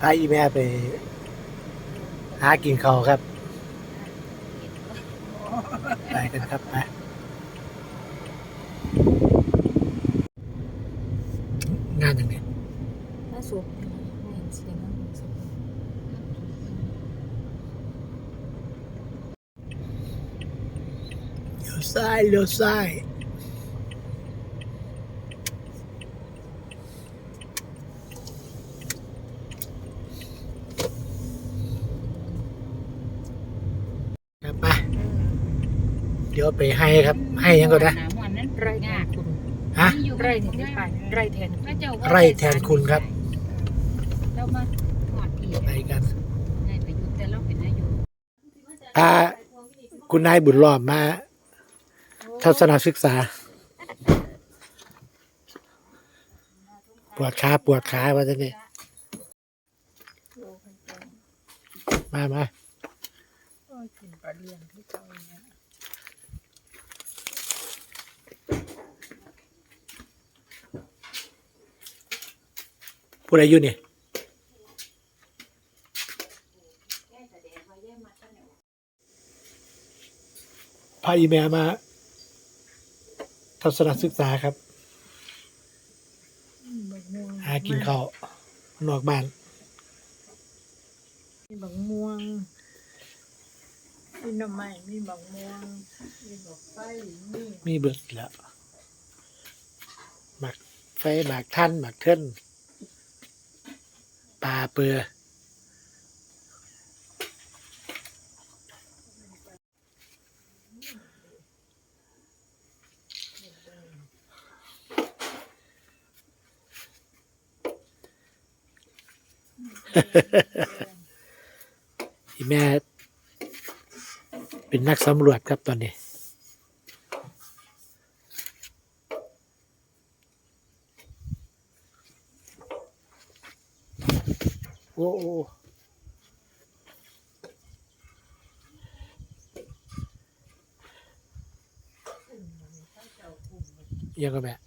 พาอีแม่ไป หากินเขาครับ ไปกันครับไปงานอย่างนี้น่าสูบไม่เห็นสียงนะสูบเลี้ยวซ้ายเลี้ยวซ้ายครับไป เดี๋ยวไปให้ครับ ให้ยังก็ได้หาหมอนนั้นไร่แทนคุณฮะไร่ถึงได้ไปไร่แทนคุณพระเจ้าว่าไร่แทนคุณครับ เรามาหอดอีกไปกันได้ไปอยู่แต่เราเป็นนายกพาคุณนายบุญรอมมา ทัศนศึกษา ปวดขาปวดขาว่าจะนี่มามา กินปลาเลี้ยงที่เขาเนี่ย ผู้ใดอยู่นี่พาอีเมลมาทัศนศึกษาครับบักม่วงหากินข้าวนอกบ้านมีบักม่วง มีหน่อไม้มีบักม่วง มีบักไฟมีมีเบิดแล้วหมักไฟหมักท่านหมักเทิน ปลาเปืออีแม่ เป็นนักสำรวจครับตอนนี้ อ้โอ้ยังก็แบบ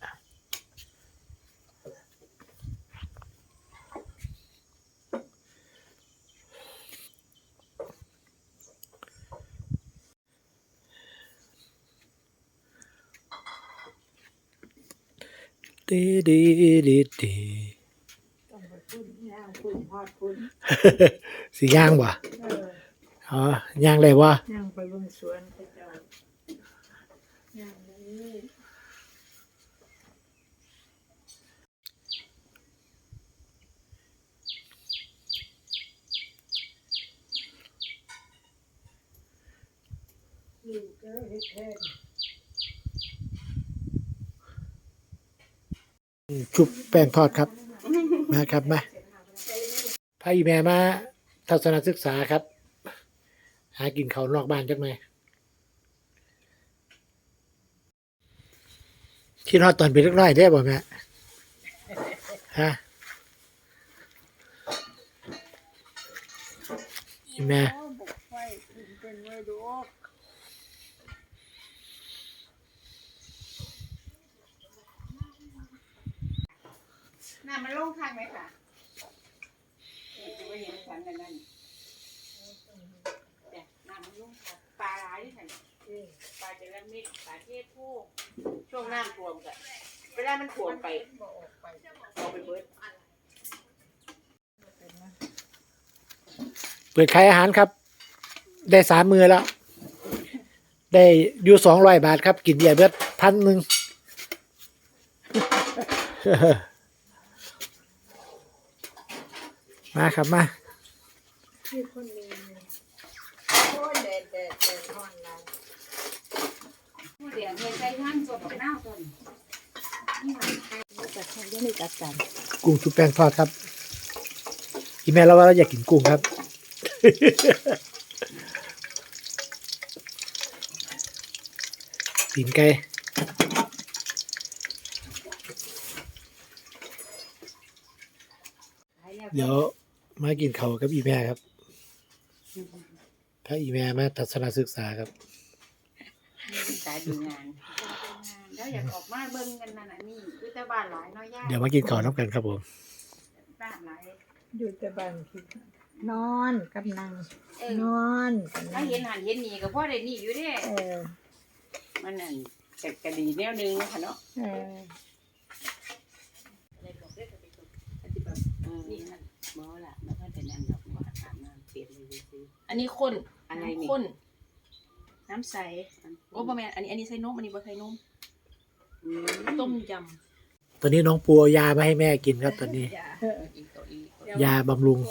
ดีดีดีดี ต้องไปพุ่นย่างพุ่นท อดพุ่นสีย่างวะเอออ๋อย่างเลยวะย่างไปเบนสวนพระเจ้าย่างนี้ลูกก็เฮ็ดแทนชุบแป้งทอดครับ มาครับมา พาอีแม่มาทัศนศึกษาครับ หากินเขาวนอกบ้านจักหน่อยคิดฮอดตอนเป็นเล็กน้อยได้บ่แม่ฮะอีแม่บอกไฟขึ้นเป็นไว้ดอกน้ำมันลงข้างไหมคะันนั่นนั่นแต่น้ำมันลงปลาหลายที่ไหนปลาจะละมิดปลาเทศผู้ช่วงน้ำท่วมกันเวลามันท่วมไปออกไปเอาไปเบิดเปิดขายอาหารครับ ได้สามมือแล้ว ได้อยู่สองร้อยบาทครับ กินเบียร์เบิดพันหนึ่งมาครับมา ที่คนนี้เนี่ยโอ้ยแดดแดดแดดร้อนแล้วผู้เดียวเงินใจท่านสดกับหน้าต้นนี่มันใครรู้จักใครยังไม่จัดการกุ้งชุบแป้งทอดครับอีแม่เราว่าเราอยากกินกุ้งครับตีนไก่เดี๋ยวมากินเขากับอีแม่ครับ ถ้าอีแม่มาทัศนศึกษาครับสายดูงานแล้วอยากออกมาเบิ่งกันนั่นน่ะนี่คือแต่บ้านหลายเน้อยยากเดี๋ยวมากินข้าวน้ำกันครับผมบ้านหลายอยู่แต่บ้านคิดนอนกับนางเออนอนกับถ้าเห็นหันเห็นนี่ก็พ่อได้นี่อยู่เด้เออมันนั่นแต่กระดีแนวนึงนะคะเนาะเออเออนี่นั่นบ่ล่ะแล้วก็จะนั่งดอกบ่อาบน้ำเปลี่ยนเลยซื้ออันนี้ข้นอะไรนี่น้ำข้น น้ำใส โอ้ประมาณอันนี้อันนี้ใส่นม อันนี้บ่ใส่นม อืมต้มยตอนนี้น้องปูเอายามาให้แม่กินครับ ตอนนี้อีกตัวอีกยาบำรุงำ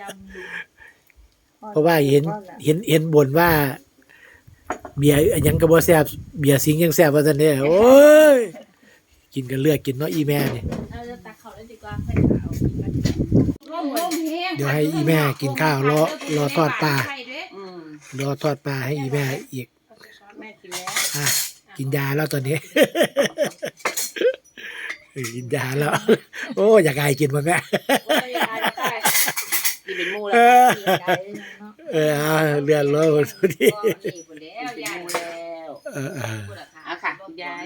ยำดูเพราะว่าเห็นเห็นเห็นบ่นว่า เบียร์อันหยังก็บ่แซ่บเบียร์สิงยังแซ่บว่าซั่นเด้โอ้ย กินกันเลือกกินเนาะอีแม่นี่เราจะตัก เขาแล้วดีกว่าใส่ขาวกินกันร่มร่มแห้งเดี๋ยวให้อีแม่กินข้าวรอรอทอดปลาใส่เด้อืมรอทอดปลาให้อีแม่อีกแม่กินแล้วอะกินยาแล้วตอนนี้เออกินยาแล้ว โอ้อยากให้กินมันแม่ โอ้ยตายแล้วตายนี่เป็นหมูเอแล้วอใจเนาะเออเอาเรือนรถคนสุดที่นี่หมดแล้วยายหมดแล้วเออเออ เอาค่ะคุณยาย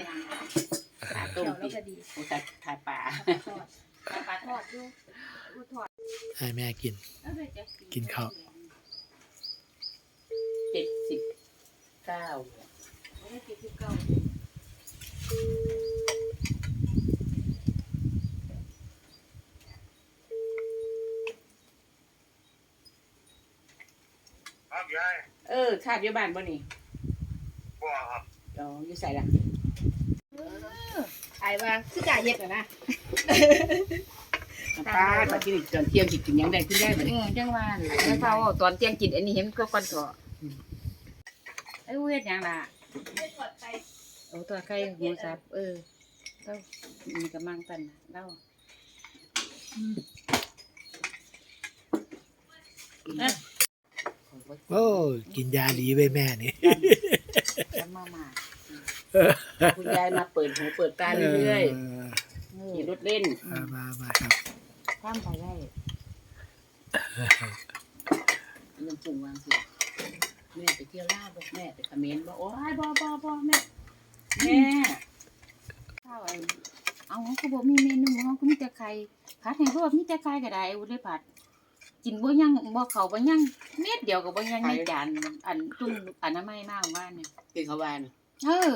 ขาต้มเดี๋ยวปีแล้วก็ดีโอ้ตายทายป่าทอด ปลาทอดด้วยอู้ทอดให้แม่กินกินข้าว เจ็ดสิบเก้าไม่กินที่เก่าครับยายเออชาติอยู่บ้านบ่นี่บ่ครับ อ๋ออยู่ใส่ละไอ้ ว่าคือจ่าเย็ดเหรอนะป้าตอนที่ตอนเที่ยงสิกินหยังได้ขึ้นได้บ่เอนี่อจังว่าน่ะแล้วเขาเอาตอนเที่ยงกินอันนี้เห็นก็ก่อนเถอะเอ้ยเฮ็ดหยังล่ะไม่ทอดไก่โอ้ตัวไข่หมูสับเออเต้ามีกำลังกันน่ะเล่าโอ้กินยาดีไว้แม่นี่จะมามา คุณยายมาเปิดหูเปิดตาเรื่อยเออเอๆอขี่รถเล่นมามามาครับข้ามไปได้ยังปรุงวางสิแม่ไปเที่ยวลาวบอกแม่ไปเขมรบอกโอ้ยบ่บ่บ่แม่แม่ข้าวไอ้เอาเขาก็บอกมีเมนูเขาก็มีแต่ไข่ผัดให้เขาบอกมีแต่ไข่ก็ได้อุได้ผัดกินบ่ยังบ่เขาบ่ยังเม็ดเดียวก็บ่ยังในจานอันตุ้มอนามัยมากว่าเนี่ยคือเขาวาน เออ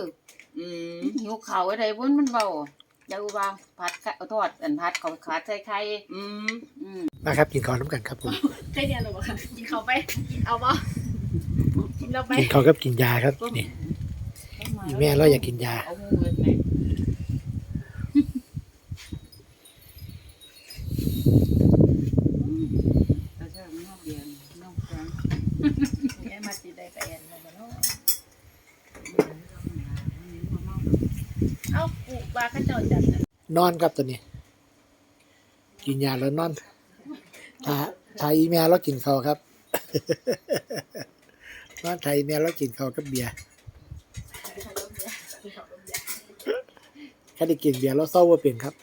อืมหิวเขาวอะไรบนมันเบาเดี๋ยววางผัดไข่เอาทอดอันผัดเขาขาดใส่ไข่อืมอืมมาครับกินข้าวน้ำกันครับผมไก่เดียวหรอวะกินเขาไปกินเอาบ่กินเราไปกินข้าวกับกินยาครับนี่อีแม่เราอยากกินยาเอาหูเลยไหม เราชอบนอกเดียนนอกครั้ง ไอ้มาติดได้ไปแอนมาเนาะเอ้าปูปลาข้าเจ้าจัด น่ะนอนครับตัวนี้ กินยาแล้วนอนถ้าถ้าอีแม่เรากินข้าวครับนอนไทยแม่เรากินข้าวกับเบียร์แค่ได้กินเบียร์เราเศร้าว่าเป็นครับ